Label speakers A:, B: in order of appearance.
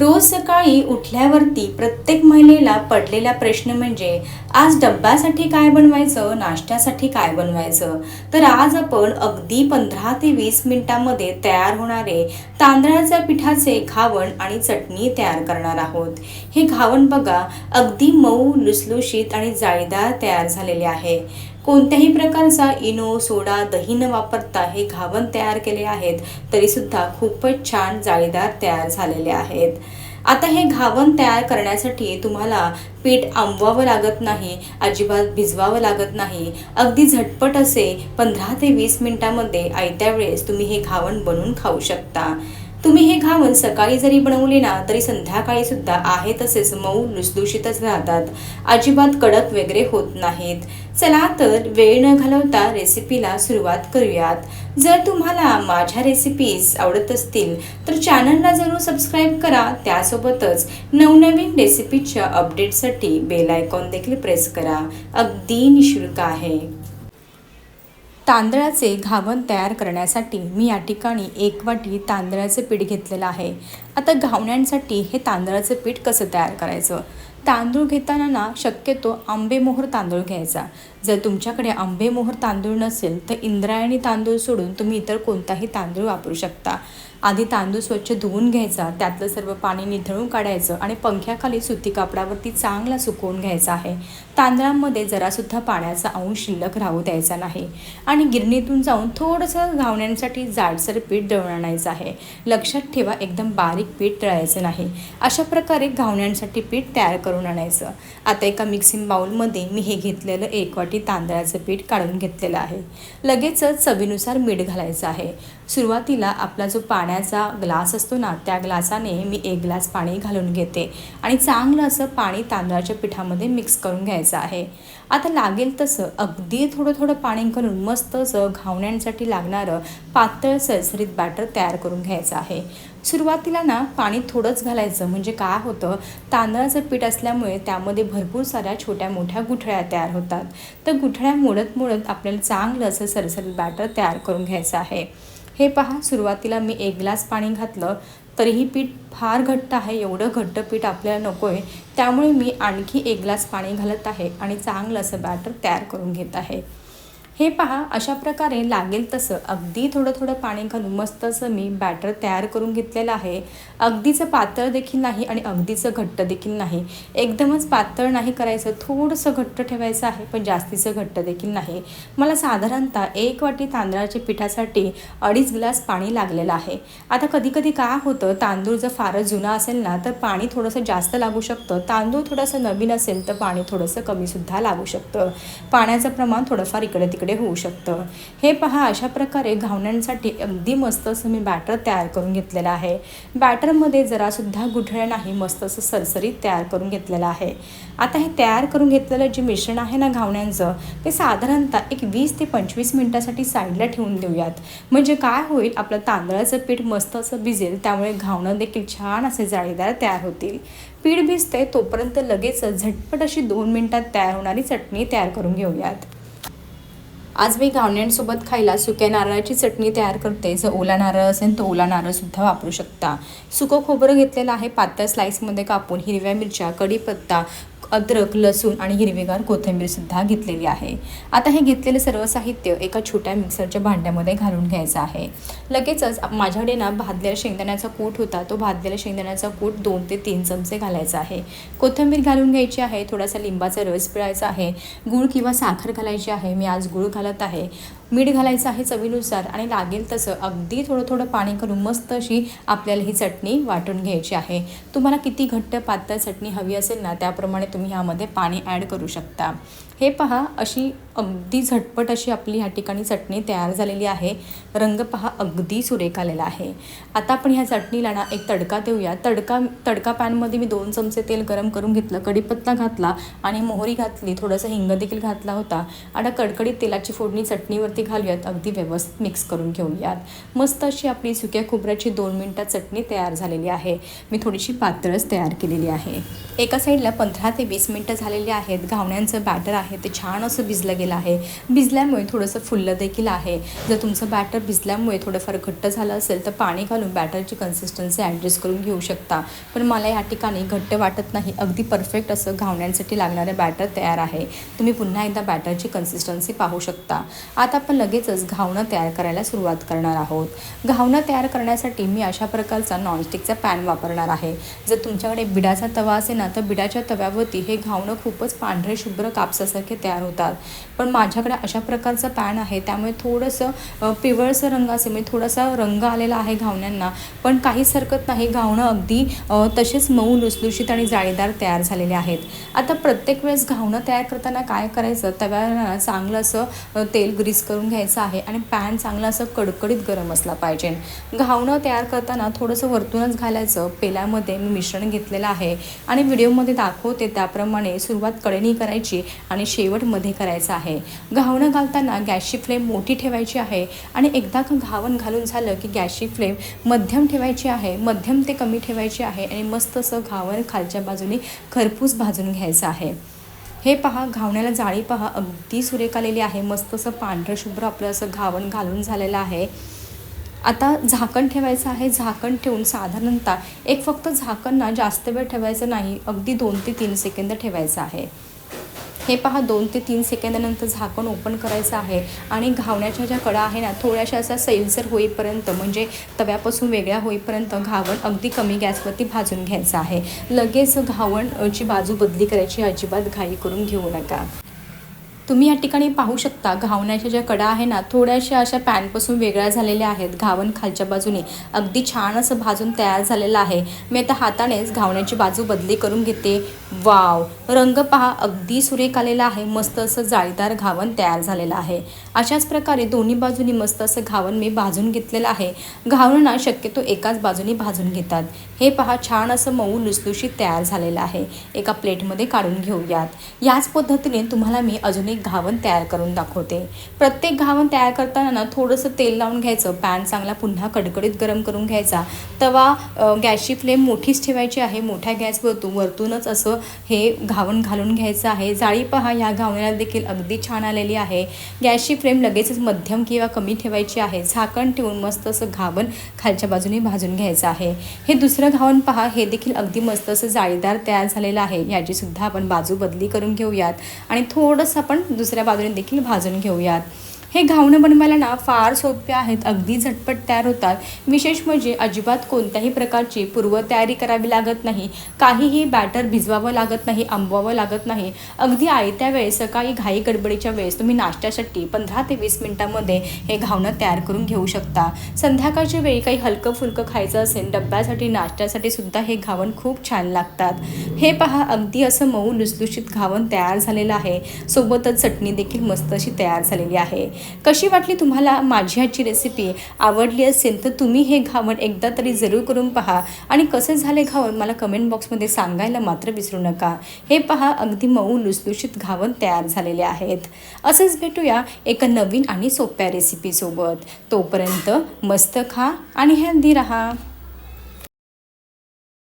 A: रोज सकाळी उठल्यावरती प्रत्येक महिलेला पडलेला प्रश्न म्हणजे आज डब्यासाठी काय बनवायचं नाश्त्यासाठी काय बनवायचं? तर आज आपण अगदी पंधरा ते वीस मिनिटांमध्ये तयार होणारे तांदळाच्या पिठाचे घावण आणि चटणी तयार करणार आहोत. हे घावण बघा अगदी मऊ लुसलुशीत आणि जाळीदार तयार झालेले आहे. कोणत्याही प्रकारचा इनो सोडा दही न वापरता हे घावन तयार केले आहेत तरीसुद्धा खूपच छान जाळीदार तयार झालेले आहेत. आता हे घावन तयार करण्यासाठी तुम्हाला पीठ आंबवावं लागत नाही अजिबात भिजवावं लागत नाही. अगदी झटपट असे पंधरा ते वीस मिनिटामध्ये आयत्या वेळेस तुम्ही हे घावण बनवून खाऊ शकता. तुम्ही हे घावन सकाळी जरी बनवले ना तरी संध्याकाळी सुद्धा आहे तसेच मऊ लुसलुशीतच राहतात. अजिबात कडक वगैरे होत नाहीत. चला तर वेळ न घालवता रेसिपीला सुरुवात करूयात. जर तुम्हाला माझ्या रेसिपीज आवडत असतील तर चॅनलला जरूर सबस्क्राईब करा. त्यासोबतच नवनवीन रेसिपीच्या अपडेटसाठी बेल आयकॉन देखील प्रेस करा. अगदी निशुल्क आहे. तांदळाचे घावण तयार करण्यासाठी मी या ठिकाणी एक वाटी तांदळाचे पीठ घेतलेलं आहे. आता घावण्यांसाठी हे तांदळाचं पीठ कसं तयार करायचं? तांदूळ घेताना ना शक्यतो आंबेमोहर तांदूळ घ्यायचा. जर तुमच्याकडे आंबेमोहर तांदूळ नसेल तर इंद्रायणी तांदूळ सोडून तुम्ही इतर कोणताही तांदूळ वापरू शकता. आधी तांदूळ स्वच्छ धुवून घ्यायचा त्यातलं सर्व पाणी निथळून काढायचं आणि पंख्याखाली सुती कापडावरती चांगला सुकवून घ्यायचा आहे. तांदळामध्ये जरासुद्धा पाण्याचा अंश शिल्लक राहू द्यायचा नाही आणि गिरणीतून जाऊन थोडंसं घावण्यांसाठी जाडसर पीठ दळून आणायचं आहे. लक्षात ठेवा एकदम बारीक पीठ दळायचं नाही. अशा प्रकारे घावण्यांसाठी पीठ तयार करून आणायचं. आता एका मिक्सिंग बाउलमध्ये मी हे घेतलेलं एक वाटी तांदळाचं पीठ काढून घेतलेलं आहे. लगेचच चवीनुसार मीठ घालायचं आहे. सुरुवातीला आपला जो पाण्याचा ग्लास असतो ना त्या ग्लासाने मी एक ग्लास पाणी घालून घेते आणि चांगलं असं पाणी तांदळाच्या पिठामध्ये मिक्स करून घ्यायचं आहे. आता लागेल तसं अगदी थोडं थोडं पाणी करून मस्त असं घावण्यांसाठी लागणारं पातळ सरसरीत बॅटर तयार करून घ्यायचं आहे. सुरुवातीला ना पाणी थोडंच घालायचं म्हणजे काय होतं तांदळाचं पीठ असल्यामुळे त्यामध्ये भरपूर साऱ्या छोट्या मोठ्या गुठळ्या तयार होतात. तर गुठळ्या मोडत मोडत आपल्याला चांगलं असं सरसरीत बॅटर तयार करून घ्यायचं आहे. हे पहा सुरुवातीला मी एक ग्लास पाणी घातलं तरीही पीठ फार घट्ट आहे एवढं घट्ट पीठ आपल्याला नको आहे त्यामुळे मी आणखी एक ग्लास पाणी घालत आहे आणि चांगलं असं बॅटर तयार करून घेत आहे. हे पहा अशा प्रकारे लागेल तसं. अगदी थोडं थोडं पाणी घालून मस्त असं मी बॅटर तयार करून घेतलेलं आहे. अगदीचं पातळ देखील नाही आणि अगदीचं घट्ट देखील नाही. एकदमच पातळ नाही करायचं. थोडंसं घट्ट ठेवायचं आहे पण जास्तीचं घट्ट देखील नाही. मला साधारणतः एक वाटी तांदळाच्या पिठासाठी अडीच ग्लास पाणी लागलेलं आहे. आता कधी कधी काय होतं तांदूळ जर फारच जुना असेल ना तर पाणी थोडंसं जास्त लागू शकतं. तांदूळ थोडंसं नवीन असेल तर पाणी थोडंसं कमीसुद्धा लागू शकतं. पाण्याचं प्रमाण थोडंफार इकडे तिकडे होऊ शकतं. हे पहा अशा प्रकारे घावण्यांसाठी अगदी मस्त असं मी बॅटर तयार करून घेतलेलं आहे. बॅटरमध्ये जरासुद्धा गुठळ्या नाही मस्त असं सरसरीत तयार करून घेतलेलं आहे. आता हे तयार करून घेतलेलं जे मिश्रण आहे ना घावण्यांचं ते साधारणतः एक वीस ते पंचवीस मिनटासाठी साईडला ठेवून देऊयात. म्हणजे काय होईल आपलं तांदळाचं पीठ मस्त असं भिजेल त्यामुळे घावणं देखील छान असे जाळीदार तयार होतील. पीठ भिजते तोपर्यंत लगेच झटपट अशी दोन मिनटात तयार होणारी चटणी तयार करून घेऊयात. आज मी घावण्यांसोबत खायला सुक्या नारळाची चटणी तयार करते. जर ओला नारळ असेल तर ओला नारळसुद्धा वापरू शकता. सुकं खोबरं घेतलेलं आहे. पातळ स्लाईसमध्ये कापून हिरव्या मिरच्या कढीपत्ता अद्रक लसूण आणि हिरवीगार कोथिंबीरसुद्धा घेतलेली आहे. आता हे घेतलेले सर्व साहित्य एका छोट्या मिक्सरच्या भांड्यामध्ये घालून घ्यायचं आहे. लगेचच माझ्याकडे ना भाजलेला शेंगदाण्याचा कूट होता. तो भाजलेला शेंगदाण्याचा कूट दोन ते तीन चमचे घालायचा आहे. कोथिंबीर घालून घ्यायची आहे. थोडासा लिंबाचा रस पिळायचा आहे. गूळ किंवा साखर घालायची आहे. मी आज गूळ घालत आहे. मीठ घालायचं आहे चवीनुसार आणि लागेल तसं अगदी थोडं थोडं पाणी करून मस्त अशी आपल्याला ही चटणी वाटून घ्यायची आहे. तुम्हाला किती घट्ट पातळ चटणी हवी असेल ना त्याप्रमाणे तुम्ही ह्यामध्ये पाणी ॲड करू शकता. हे पहा अशी अगदी झटपट अशी आपली ह्या ठिकाणी चटणी तयार झालेली आहे. रंग पहा अगदी सुरेख आलेला आहे. आता आपण ह्या चटणीला ना एक तडका देऊया. तडका तडका पॅनमध्ये मी दोन चमचे तेल गरम करून घेतलं कढीपत्ता घातला आणि मोहरी घातली थोडंसं हिंग देखील घातला होता. आता कडकडीत तेलाची फोडणी चटणीवरती घालूयात अगदी व्यवस्थित मिक्स करून घेऊयात. मस्त अशी आपली सुक्या खोबऱ्याची दोन मिनटात चटणी तयार झालेली आहे. मी थोडीशी पातळच तयार केलेली आहे. एका साईडला पंधरा ते वीस मिनटं झालेली आहेत. घावण्यांचं बॅटर आहे. ते छान असं भिजलं गेलं आहे. भिजल्यामुळे थोडंसं फुललं देखील आहे. जर तुमचं बॅटर भिजल्यामुळे थोडंफार घट्ट झालं असेल तर पाणी घालून बॅटरची कन्सिस्टन्सी ॲडजस्ट करून घेऊ शकता. पण मला या ठिकाणी घट्ट वाटत नाही. अगदी परफेक्ट असं घावण्यांसाठी लागणारं बॅटर तयार आहे. तुम्ही पुन्हा एकदा बॅटरची कन्सिस्टन्सी पाहू शकता. आता आपण लगेचच घावणं तयार करायला सुरुवात करणार आहोत. घावणं तयार करण्यासाठी मी अशा प्रकारचा नॉनस्टिकचा पॅन वापरणार आहे. जर तुमच्याकडे बिडाचा तवा असेल ना तर बिडाच्या तव्यावरती हे घावणं खूपच पांढरे शुभ्र कापसासारखे तयार होतात. पण माझ्याकडे अशा प्रकारचं पॅन आहे त्यामुळे थोडंसं पिवळसं पिवळसर रंग म्हणजे थोडासा रंग आलेला आहे घावण्यांना पण काहीच हरकत नाही. घावणं अगदी तसेच मऊ लुसलुशीत आणि जाळीदार तयार झालेले आहेत. आता प्रत्येक वेळेस घावणं तयार करताना काय करायचं? तव्याला चांगलं असं तेल ग्रीस करून घ्यायचं आहे आणि पॅन चांगलं असं कडकडीत गरम असला पाहिजे. घावणं तयार करताना थोडंसं वरतूनच घालायचं. पेल्यामध्ये मी मिश्रण घेतलेलं आहे आणि व्हिडिओमध्ये दाखवते त्याप्रमाणे सुरुवात कडेनी करायची आणि शेवटमध्ये करायचं आहे. घावणं घालताना गॅसची फ्लेम मोठी ठेवायची आहे आणि एकदा का घावण घालून झालं की गॅसची फ्लेम मध्यम ठेवायची आहे मध्यम ते कमी ठेवायची आहे आणि मस्त असं घावण खालच्या बाजूने खरपूस भाजून घ्यायचं आहे. हे पहा घावण्याला जाळी पहा अगदी सुरेख आलेली आहे मस्त असं पांढरं शुभ्र आपलं असं घावण घालून झालेलं आहे. आता झाकण ठेवायचं आहे झाकण ठेवून साधारणतः एक फक्त झाकण ना जास्त वेळ ठेवायचं नाही अगदी दोन ते तीन सेकंद ठेवायचं आहे. हे पहा दोन ते तीन सेकंदानंतर झाकण ओपन करायचं आहे आणि घावण्याच्या ज्या कडा आहे ना थोड्याशा असा सैलसर होईपर्यंत म्हणजे तव्यापासून वेगळ्या होईपर्यंत घावण अगदी कमी गॅसवरती भाजून घ्यायचं आहे. लगेच घावणची बाजू बदली करायची अजिबात घाई करून घेऊ नका. तुम्ही या ठिकाणी पाहू शकता घावण्याच्या ज्या कडा आहे ना थोड्याशा अशा पॅनपासून वेगळ्या झालेल्या आहेत घावण खालच्या बाजूने. अगदी छान असं भाजून तयार झालेलं आहे. मी आता हातानेच घावण्याची बाजू बदली करून घेते. वाव! रंग पहा अगदी सुरेख आलेला आहे. मस्त असं जाळीदार घावण तयार झालेलं आहे. अशाच प्रकारे दोन्ही बाजूनी मस्त असं घावण मी भाजून घेतलेलं आहे. घावणं शक्यतो एकाच बाजूने भाजून घेतात. हे पहा छान असं मऊ लुसलुशीत तयार झालेलं आहे. एका प्लेटमध्ये काढून घेऊयात. याच पद्धतीने तुम्हाला मी अजून एक घावन तयार करून दाखवते. प्रत्येक घावन तयार करताना ना थोडंसं तेल लावून घ्यायचं. पॅन चांगला पुन्हा कडकडीत गरम करून घ्यायचा. तवा गॅसची फ्लेम मोठीच ठेवायची आहे. मोठ्या गॅसवरतून वरतूनच असं हे घावण घालून घ्यायचं आहे. जाळी पहा या घावण्याला देखील अगदी छान आलेली आहे. गॅसची फ्लेम लगेचच मध्यम किंवा कमी ठेवायची आहे. झाकण ठेवून मस्त असं घावण खालच्या बाजूने भाजून घ्यायचं आहे. हे दुसरं घावण पहा. हे देखील अगदी मस्त असं जाळीदार तयार झालेलं आहे. याची सुद्धा आपण बाजू बदली करून घेऊयात. आणि थोडंसं आपण दुसऱ्या बाजूने देखील भाजून घेऊयात. हे घावणं बनवायला ना फार सोपे आहेत. अगदी झटपट तयार होतात. विशेष म्हणजे अजिबात कोणत्याही प्रकारची पूर्वतयारी करावी लागत नाही. काहीही बॅटर भिजवावं लागत नाही आंबवावं लागत नाही. अगदी आयत्या वेळेस सकाळी घाई गडबडीच्या वेळेस तुम्ही नाश्त्यासाठी पंधरा ते वीस मिनिटांमध्ये हे घावणं तयार करून घेऊ शकता. संध्याकाळच्या वेळी काही हलकं फुलकं खायचं असेल डब्यासाठी नाश्त्यासाठी सुद्धा हे घावण खूप छान लागतात. हे पहा अगदी असं मऊ लुसलुशीत घावण तयार झालेलं आहे. सोबतच चटणी देखील मस्त अशी तयार झालेली आहे. कशी वाटली तुम्हाला माझी आजची रेसिपी आवडली असेल तर तुम्ही हे घावण एकदा तरी जरूर करून पहा. आणि कसे झाले घावण मला कमेंट बॉक्समध्ये सांगायला मात्र विसरू नका. हे पहा अगदी मऊ लुसलुशीत घावण तयार झालेले आहेत. असंच भेटूया एका नवीन आणि सोप्या रेसिपीसोबत तोपर्यंत मस्त खा आणि हेल्दी राहा.